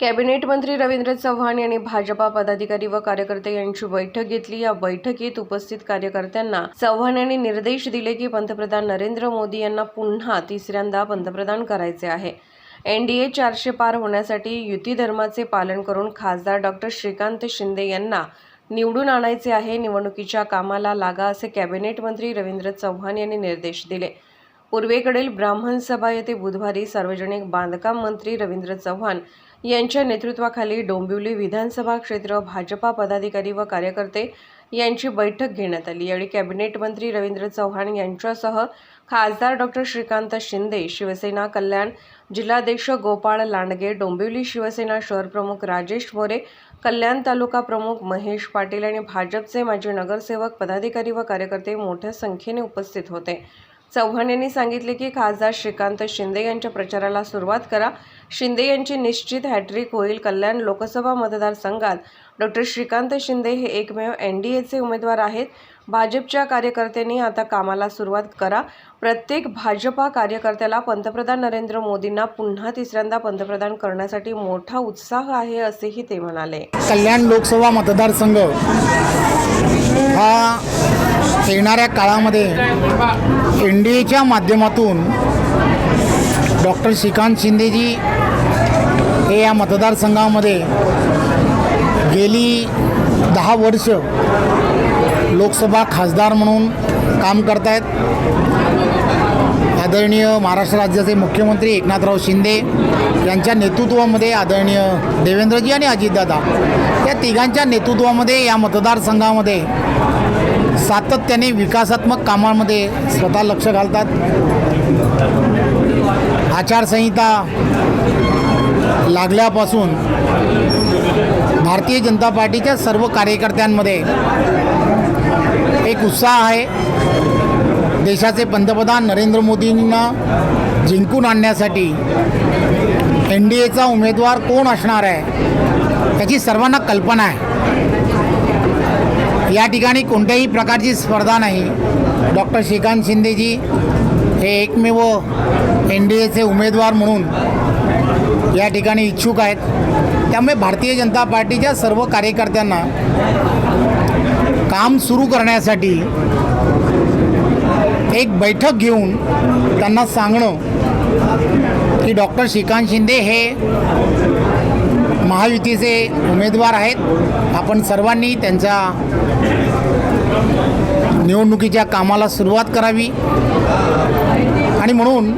Cabinet मंत्री रवींद्र चव्हाण यांनी भाजपा पदाधिकारी व कार्यकर्ते यांची बैठक घेतली. या बैठकीत उपस्थित कार्यकर्त्यांना चव्हाण यांनी निर्देश दिले की पंतप्रधान नरेंद्र मोदी यांना पुन्हा तिसऱ्यांदा पंतप्रधान करायचे आहे. एन डी ए चारशे पार होण्यासाठी युती धर्माचे पालन करून खासदार डॉक्टर श्रीकांत शिंदे यांना निवडून आणायचे आहे. निवडणुकीच्या कामाला लागा असे कॅबिनेट मंत्री रवींद्र चव्हाण यांनी निर्देश दिले. पूर्वेकडील ब्राह्मण सभा येथे बुधवारी सार्वजनिक बांधकाम मंत्री रवींद्र चव्हाण यांच्या नेतृत्वाखाली डोंबिवली विधानसभा क्षेत्र भाजपा पदाधिकारी व कार्यकर्ते यांची बैठक घेण्यात आली. यावेळी कॅबिनेट मंत्री रवींद्र चव्हाण यांच्यासह खासदार डॉक्टर श्रीकांत शिंदे शिवसेना कल्याण जिल्हाध्यक्ष गोपाळ लांडगे डोंबिवली शिवसेना शहर प्रमुख राजेश मोरे कल्याण तालुका प्रमुख महेश पाटील आणि भाजपचे माजी नगरसेवक पदाधिकारी व कार्यकर्ते मोठ्या संख्येने उपस्थित होते. चव्हाण यांनी सांगितले की खासदार श्रीकांत शिंदे यांच्या प्रचाराला सुरुवात करा. शिंदे यांची निश्चित हॅट्रिक होईल. कल्याण लोकसभा मतदारसंघात डॉक्टर श्रीकांत शिंदे हे एकमेव एन डी एचे उमेदवार आहेत. भाजपच्या कार्यकर्त्यांनी आता कामाला सुरुवात करा. प्रत्येक भाजपा कार्यकर्त्याला पंतप्रधान नरेंद्र मोदींना पुन्हा तिसऱ्यांदा पंतप्रधान करण्यासाठी मोठा उत्साह आहे असेही ते म्हणाले. कल्याण लोकसभा मतदारसंघ हा येणाऱ्या काळामध्ये एन डी एच्या माध्यमातून डॉक्टर श्रीकांत शिंदेजी हे या मतदारसंघामध्ये गेली दहा वर्ष लोकसभा खासदार म्हणून काम करत आहेत आदरणीय महाराष्ट्र राज्याचे मुख्यमंत्री एकनाथराव शिंदे यांच्या नेतृत्वामध्ये आदरणीय देवेंद्रजी आणि अजितदादा या तिघांच्या नेतृत्वामध्ये या मतदारसंघामध्ये सातत्याने विकासात्मक कामांमध्ये स्वतः लक्ष घालतात. आचारसंहिता लागल्यापासून भारतीय जनता पार्टीच्या सर्व कार्यकर्त्यांमध्ये एक उत्साह आहे. देशाचे पंतप्रधान नरेंद्र मोदींना जिंकून आणण्यासाठी एन डी एचा उमेदवार कोण असणार आहे त्याची सर्वांना कल्पना आहे. या ठिकाणी कोणत्याही प्रकारची स्पर्धा नाही. डॉक्टर श्रीकांत शिंदेजी हे एकमेव एन डी एचे उमेदवार म्हणून या ठिकाणी इच्छुक आहेत. त्यामुळे भारतीय जनता पार्टीच्या सर्व कार्यकर्त्यांना काम सुरू करण्यासाठी एक बैठक घेऊन त्यांना सांगणं की डॉक्टर श्रीकांत शिंदे हे महायुतीचे उमेदवार आहेत. आपण सर्वांनी त्यांच्या निवडणुकीच्या कामाला सुरुवात करावी. आणि म्हणून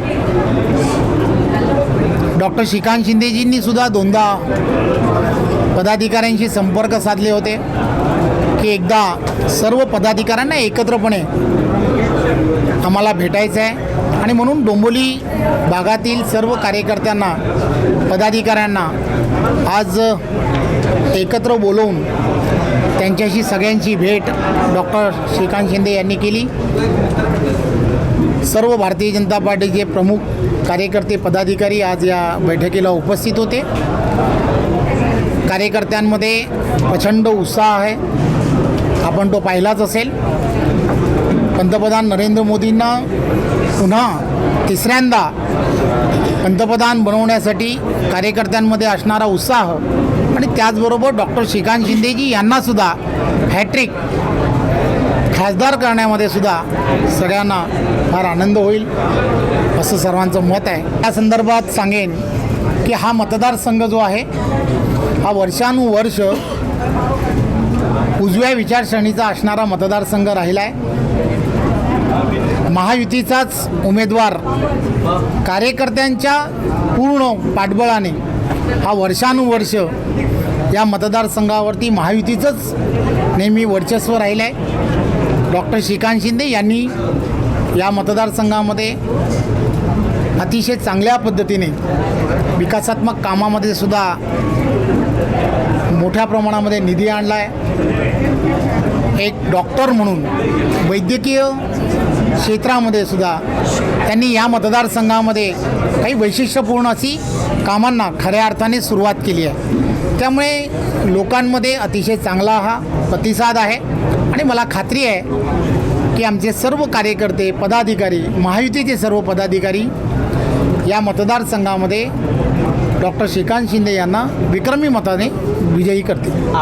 डॉक्टर श्रीकांत शिंदेजींनी सुद्धा दोनदा पदाधिकाऱ्यांशी संपर्क साधले होते की एकदा सर्व पदाधिकाऱ्यांना एकत्रपणे आम्हाला भेटायचं आहे. आणि म्हणून डोंबोली भागातील सर्व कार्यकर्त्यांना पदाधिकाऱ्यांना आज एकत्र बोलवून त्यांच्याशी सगळ्यांची भेट डॉक्टर श्रीकांत शिंदे यांनी केली. सर्व भारतीय जनता पार्टीचे प्रमुख कार्यकर्ते पदाधिकारी आज या बैठकीला उपस्थित होते. कार्यकर्त्यांमध्ये प्रचंड उत्साह आहे. आपण तो पाहिलाच असेल. पंतप्रधान नरेंद्र मोदींना पुन्हा तिसऱ्यांदा पंतप्रधान बनवण्यासाठी कार्यकर्त्यांमध्ये असणारा उत्साह आणि त्याचबरोबर डॉक्टर श्रीकांत शिंदेजी यांनासुद्धा हॅट्रिक खासदार करण्यामध्ये सुद्धा सगळ्यांना फार आनंद होईल असं सर्वांचं मत आहे. या संदर्भात सांगेन की हा मतदारसंघ जो आहे हा वर्षानुवर्ष उजव्या विचारसरणीचा असणारा मतदारसंघ राहिला आहे महायुतीचाच उमेदवार कार्यकर्त्यांच्या पूर्ण पाठबळाने हा वर्षानुवर्ष या मतदारसंघावरती महायुतीचंच नेहमी वर्चस्व राहिलं आहे डॉक्टर श्रीकांत शिंदे यांनी या मतदारसंघामध्ये अतिशय चांगल्या पद्धतीने विकासात्मक कामामध्ये सुद्धा मोठ्या प्रमाणामध्ये निधी आणला आहे एक डॉक्टर म्हणून वैद्यकीय क्षेत्रामध्ये सुद्धा त्यांनी या मतदारसंघामध्ये काही वैशिष्ट्यपूर्ण अशी कामांना खऱ्या अर्थाने सुरुवात केली आहे. त्यामुळे लोकांमध्ये अतिशय चांगला हा प्रतिसाद आहे. आणि मला खात्री आहे की आमचे सर्व कार्यकर्ते पदाधिकारी महायुतीचे सर्व पदाधिकारी या मतदारसंघामध्ये डॉक्टर श्रीकांत शिंदे यांना विक्रमी मताने विजयी करतील.